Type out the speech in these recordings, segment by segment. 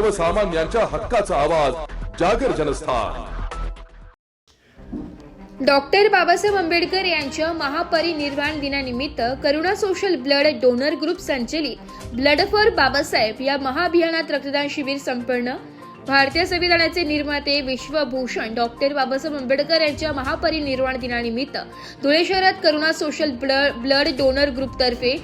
सर्वसामान्यांच्या हक्काचा आवाज जागर जनस्थान. डॉक्टर बाबासाहेब आंबेडकर यांच्या महापरिनिर्वाण दिनानिमित्त Karuna social blood donor group संचलित ब्लड फॉर बाबासाहेब या महाअभियानात रक्तदान शिबिर संपन्न. भारतीय संविधानाचे निर्माते विश्वभूषण डॉक्टर बाबासाहेब आंबेडकर यांच्या महापरिनिर्वाण दिनानिमित्त धुळे शहरात Karuna social blood blood donor ग्रुपतर्फे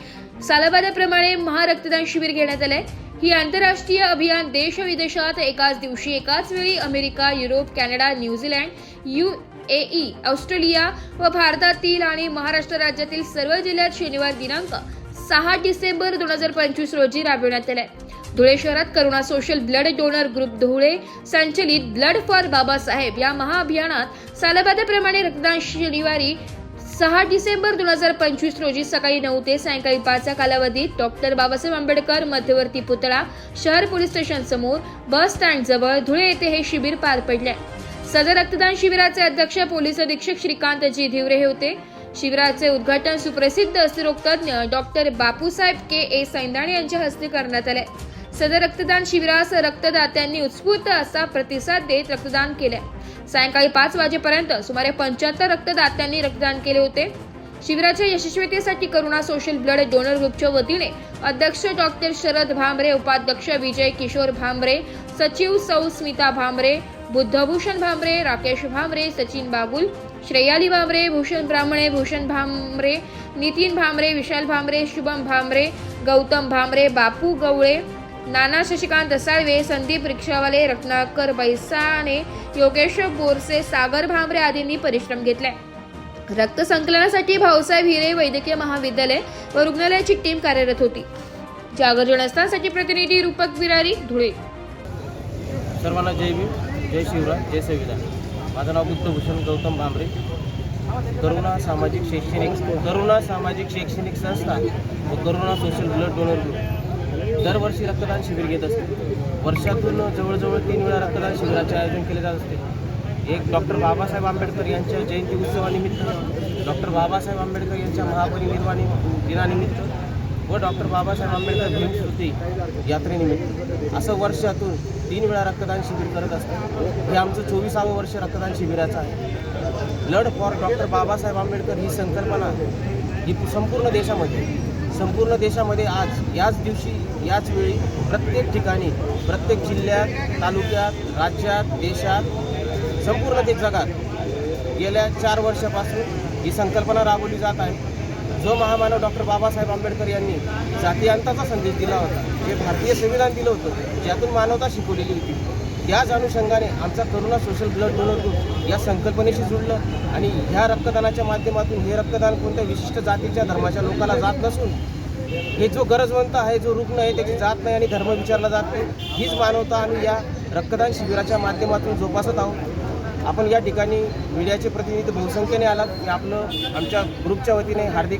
सालाबादाप्रमाणे महारक्तदान शिबिर घेण्यात आले ही आंतरराष्ट्रीय अभियान देश विदेशात एकाच दिवशी एकाच वेळी America Europe Canada New Zealand U A E Australia व भारतातील आणि महाराष्ट्र राज्यातील सर्व जिल्ह्यात शनिवार दिनांक सहा डिसेंबर दोन हजार पंचवीस रोजी राबविण्यात आले. धुळे शहरात Karuna social blood donor group Dhule संचलित ब्लड फॉर बाबासाहेब या महाअभियानात सालाबादाप्रमाणे रक्तदान शनिवारी सहा डिसेंबर दोन हजार पंचवीस रोजी सकाळी नऊ ते सायंकाळी पाचच्या कालावधीत डॉक्टर बाबासाहेब आंबेडकर मध्यवर्ती पुतळा शहर पोलीस स्टेशन समोर बस स्टँड जवळ धुळे येथे हे शिबिर पार पडले. सदर रक्तदान शिबिराचे अध्यक्ष पोलीस अधीक्षक श्रीकांत जी धिवरे हे होते. शिबिराचे उद्घाटन सुप्रसिद्ध अस्थिरोगतज्ञ डॉक्टर बापूसाहेब के ए सैंदाणे यांच्या हस्ते करण्यात आले. सदर रक्तदान शिबिरास रक्तदात्यांनी उत्स्फूर्त असा प्रतिसाद देत रक्तदान केले. सायंकाळी पाच वाजेपर्यंत सुमारे पंच्याहत्तर रक्तदात्यांनी रक्तदान केले होते. शिबिराच्या यशस्वीतेसाठी करुणा सोशल ब्लड डोनर ग्रुपच्या वतीने अध्यक्ष डॉक्टर शरद भांबरे उपाध्यक्ष विजय किशोर भांबरे सचिव सौ स्मिता भांबरे बुद्धभूषण भांबरे राकेश भांबरे सचिन बागुल श्रेयाली भांबरे भूषण ब्राह्मणे भूषण भांबरे नितीन भांबरे विशाल भांबरे शुभम भांबरे गौतम भांबरे बापू गवळे नाना शशिकांत साळवे संदीप रिक्षावाले रत्नाकर बैसाने योगेश बोरसे सागर भांबरे आदींनी परिश्रम घेतले. रक्त संकलनासाठी भाऊसाहेब हिरे वैद्यकीय महाविद्यालय व रुग्णालयाची टीम कार्यरत होती. जागर जनस्थानसाठी प्रतिनिधी रूपक विरारी धुळे. सर्वांना जय भीम जय शिवराय जय संविधान. माझं नाव बुद्धभूषण गौतम भांबरे. करुणा सामाजिक शैक्षणिक करुणा सामाजिक शैक्षणिक संस्था व Karuna social blood donor group दरवर्षी रक्तदान शिबिर घेत असते. वर्षातून जवळजवळ तीन वेळा रक्तदान शिबिराचे आयोजन केले जात असते. एक डॉक्टर बाबासाहेब आंबेडकर यांच्या जयंती उत्सवानिमित्त डॉक्टर बाबासाहेब आंबेडकर यांच्या महापरिनिर्वाणी दिनानिमित्त व डॉक्टर बाबासाहेब आंबेडकर भीमस्मृती यात्रेनिमित्त असं वर्षातून तीन वेळा रक्तदान शिबिर करत असतं हे आमचं चोवीसावं वर्ष रक्तदान शिबिराचं आहे. Blood for doctor Babasaheb Ambedkar ही संकल्पना ही संपूर्ण देशामध्ये संपूर्ण देशामध्ये आज याच दिवशी याच वेळी प्रत्येक ठिकाणी प्रत्येक जिल्ह्यात तालुक्यात राज्यात देशात संपूर्ण ते जगात गेल्या चार वर्षापासून ही संकल्पना राबवली जात आहे. जो महामानव डॉक्टर बाबासाहेब आंबेडकर यांनी जातीयांताचा संदेश दिला होता जे भारतीय संविधान दिलं होतं ज्यातून मानवता शिकवलेली होती. त्याच अनुषंगाने आमचा Karuna social blood donor group या संकल्पनेशी जुळलं आणि ह्या रक्तदानाच्या माध्यमातून हे रक्तदान कोणत्या विशिष्ट जातीच्या धर्माच्या लोकांना जात नसून हे जो गरजवंत आहे जो रुग्ण आहे त्याची जात नाही आणि धर्म विचारला जात नाही हीच मानवता आम्ही या रक्तदान शिबिराच्या माध्यमातून जोपासत आहोत. आपण या ठिकाणी मीडियाचे प्रतिनिधी बहुसंख्येने आलात. आपलं आमच्या ग्रुपच्या वतीने हार्दिक